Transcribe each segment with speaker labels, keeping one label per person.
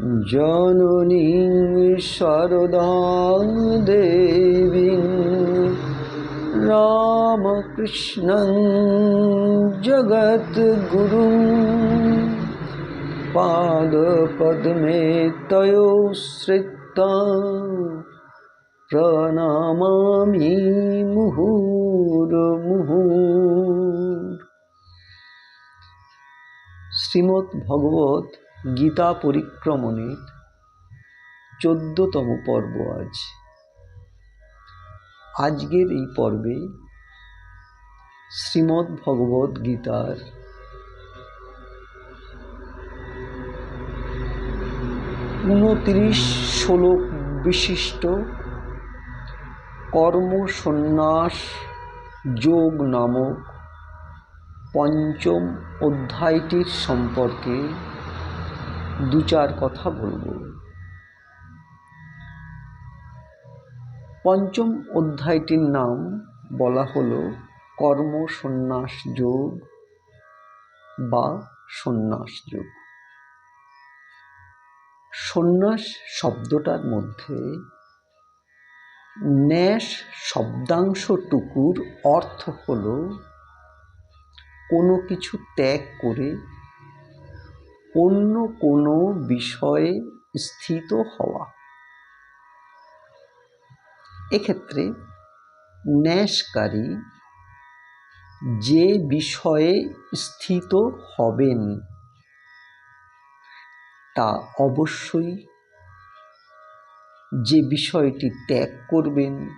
Speaker 1: জননী শারদা দেবী রামকৃষ্ণং জগদ্গুরু পাদপদ্মে তয়ো শ্রিতা প্রণামামি মুহুর্মুহুর শ্রীমদ্ ভগবত গীতা পরিক্রমণের চোদ্দতম পর্ব আজ। আজকের এই পর্বে শ্রীমদ্ ভগবত গীতার উনত্রিশ শ্লোক বিশিষ্ট কর্ম সন্ন্যাস যোগ নামক পঞ্চম অধ্যায়টির সম্পর্কে দু চার কথা বলব। পঞ্চম অধ্যায়টির নাম বলা হলো কর্ম সন্ন্যাস যোগ বা সন্ন্যাস যোগ। সন্ন্যাস শব্দটার মধ্যে ন্যাস শব্দাংশটুকুর অর্থ হল কোনো কিছু ত্যাগ করে অন্য কোনো বিষয়ে স্থিত হওয়া। এক্ষেত্রে ন্যাসকারী যে বিষয়ে স্থিত হবেন, তা অবশ্যই যে বিষয়টি ত্যাগ করবেন,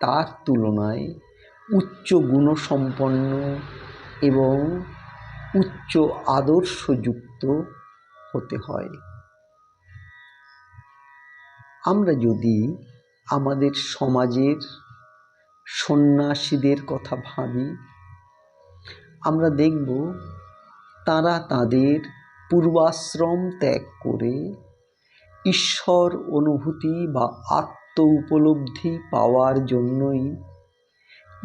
Speaker 1: তার তুলনায় উচ্চ গুণসম্পন্ন এবং উচ্চ আদর্শযুক্ত হতে হয়। আমরা যদি আমাদের সমাজের সন্ন্যাসীদের কথা ভাবি, আমরা দেখব তারা তাদের পূর্বাশ্রম ত্যাগ করে ঈশ্বর অনুভূতি বা আত্ম উপলব্ধি পাওয়ার জন্যই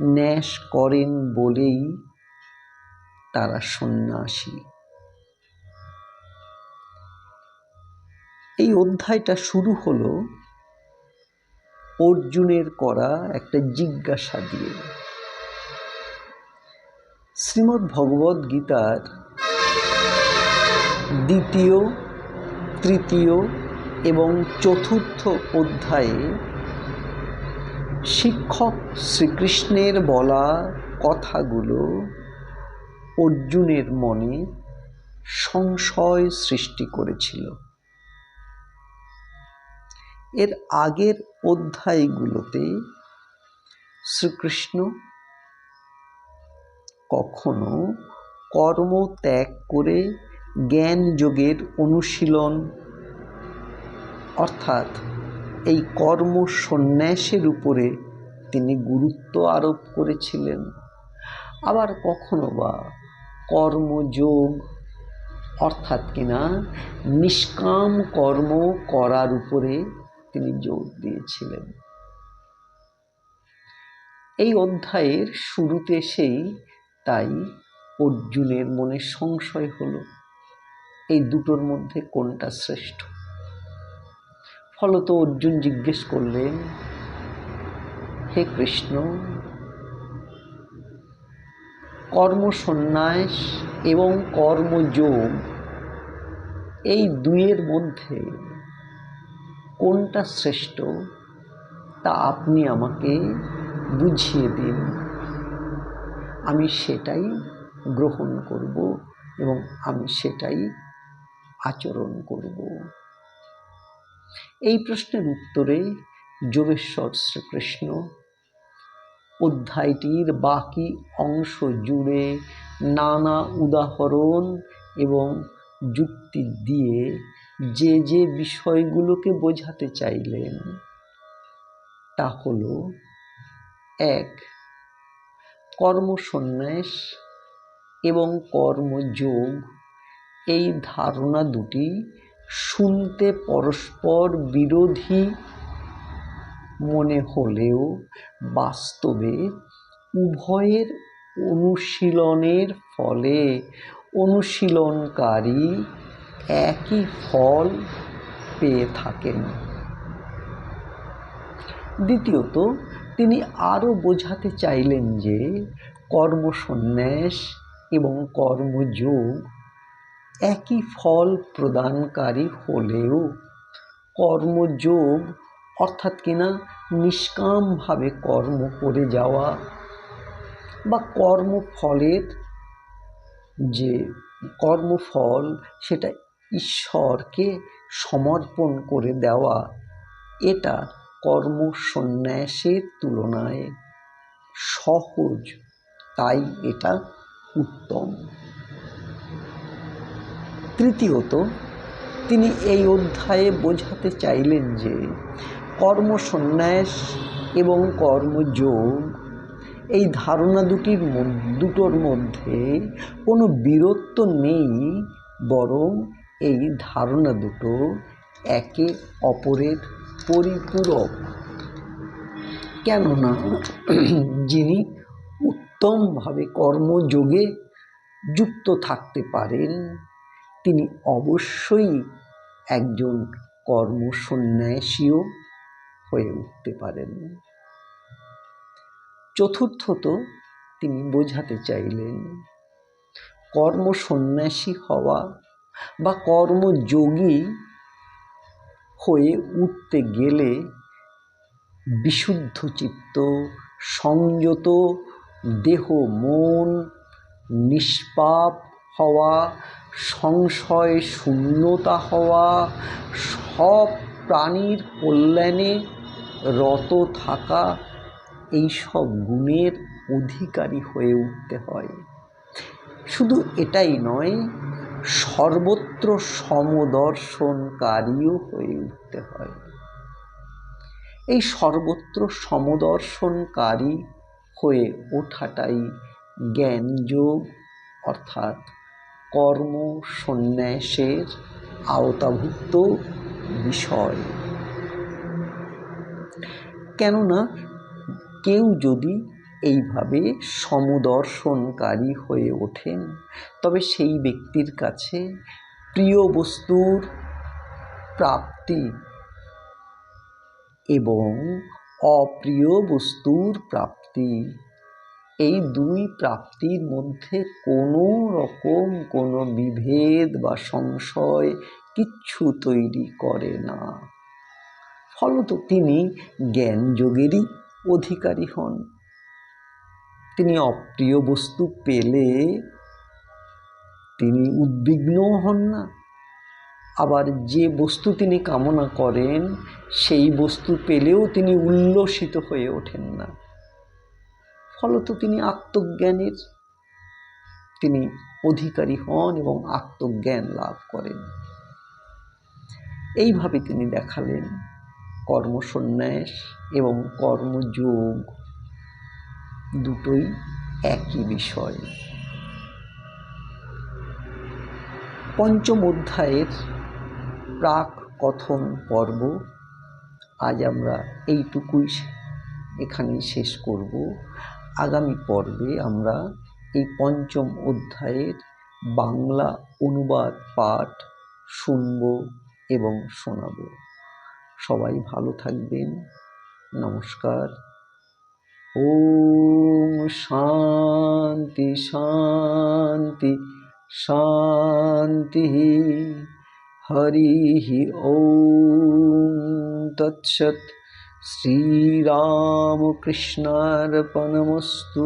Speaker 1: ন্যাস করেন বলেই তারা সন্ন্যাসী। এই অধ্যায়টা শুরু হলো অর্জুনের করা একটা জিজ্ঞাসা দিয়ে। শ্রীমদ্ ভগবদ গীতার দ্বিতীয়, তৃতীয় এবং চতুর্থ অধ্যায়ে শিক্ষক শ্রীকৃষ্ণের বলা কথাগুলো অর্জুনের মনে সংশয় সৃষ্টি করেছিল। এর আগের অধ্যায়গুলোতে শ্রীকৃষ্ণ কখনো কর্ম ত্যাগ করে জ্ঞান যোগের অনুশীলন, অর্থাৎ এই কর্ম সন্ন্যাসের উপরে তিনি গুরুত্ব আরোপ করেছিলেন। আবার কখনো বা কর্মযোগ অর্থাৎ কিনা নিষ্কাম কর্ম করার উপরে তিনি জোর দিয়েছিলেন। এই অধ্যায়ের শুরুতে এসেই তাই অর্জুনের মনে সংশয় হলো। এই দুটোর মধ্যে কোনটা শ্রেষ্ঠ? ফলত অর্জুন জিজ্ঞেস করলেন, হে কৃষ্ণ, কর্মসন্ন্যাস এবং কর্মযোগ এই দুইয়ের মধ্যে কোনটা শ্রেষ্ঠ তা আপনি আমাকে বুঝিয়ে দিন। আমি সেটাই গ্রহণ করব এবং আমি সেটাই আচরণ করব। এই প্রশ্নের উত্তরে যোগেশ্বর শ্রীকৃষ্ণ অধ্যায়টির বাকি অংশ জুড়ে নানা উদাহরণ এবং যুক্তি দিয়ে যে যে বিষয়গুলোকে বোঝাতে চাইলেন, তা হল, এক, কর্মসন্ন্যাস এবং কর্মযোগ, এই ধারণা দুটি শুনতে পরস্পর বিরোধী। মনে হলেও বাস্তবে উভয়ের অনুশীলনের ফলে অনুশীলনকারী একই ফল পেয়ে থাকেন। দ্বিতীয়ত, তিনি আরও বোঝাতে চাইলেন যে, কর্মসন্ন্যাস এবং কর্মযোগ একই ফল প্রদানকারী হলেও কর্মযোগ অর্থাৎ কিনা নিষ্কামভাবে কর্ম করে যাওয়া বা কর্মফলের যে কর্মফল, সেটা ঈশ্বরকে সমর্পণ করে দেওয়া, এটা কর্মসন্ন্যাসের তুলনায় সহজ, তাই এটা উত্তম। তৃতীয়ত, তিনি এই অধ্যায়ে বোঝাতে চাইলেন যে কর্মসন্ন্যাস এবং কর্মযোগ, এই ধারণা দুটির দুটোর মধ্যে কোনো বীরত্ব নেই, বরং এই ধারণা দুটো একে অপরের পরিপূরক। কেননা যিনি উত্তমভাবে কর্মযোগে যুক্ত থাকতে পারেন, তিনি অবশ্যই একজন কর্মসন্ন্যাসীও হয়ে উঠতে পারেন। চতুর্থত তিনি বোঝাতে চাইলেন, কর্মসন্ন্যাসী হওয়া বা কর্মযোগী হয়ে উঠতে গেলে বিশুদ্ধ চিত্ত, সংযত দেহ, মন নিষ্পাপ হওয়া, সংশয় শূন্যতা হওয়া, সব প্রাণীর কল্যাণে রত থাকা এই সব গুণের অধিকারী হয়ে উঠতে হয়। শুধু এটাই নয় সর্বত্র সমদর্শনকারীও হয়ে উঠতে হয়। এই সর্বত্র সমদর্শনকারী হয়ে ওঠাটাই জ্ঞানযোগ, অর্থাৎ কর্ম সন্ন্যাসের আওতাভুক্ত বিষয়। কেননা কেউ যদি এইভাবে সমদর্শনকারী হয়ে ওঠেন। তবে সেই ব্যক্তির কাছে প্রিয় বস্তুর প্রাপ্তি এবং অপ্রিয় বস্তুর প্রাপ্তি, এই দুই প্রাপ্তির মধ্যে কোনো রকম কোনো বিভেদ বা সংশয় কিচ্ছু তৈরি করে না। ফলত তিনি জ্ঞানযোগেরই অধিকারী হন। তিনি অপ্রিয় বস্তু পেলে তিনি উদ্বিগ্নও হন না। আবার যে বস্তু তিনি কামনা করেন, সেই বস্তু পেলেও তিনি উল্লসিত হয়ে ওঠেন না। ফলত তিনি আত্মজ্ঞানের। তিনি অধিকারী হন এবং আত্মজ্ঞান লাভ করেন। এইভাবে তিনি দেখালেন কর্মসন্ন্যাস এবং কর্মযোগ। দুটোই একই বিষয়। পঞ্চম অধ্যায়ের প্রাক কথন পর্ব আজ আমরা এইটুকুই এখানেই শেষ করব। আগামী পর্বে আমরা এই পঞ্চম অধ্যায়ের বাংলা অনুবাদ পাঠ শুনব এবং শোনাব। সবাই ভালো থাকবেন। নমস্কার। ওম শান্তি শান্তি শান্তি। হরি ওম। তৎসৎ শ্রীরামকৃষ্ণার্পণমস্তু।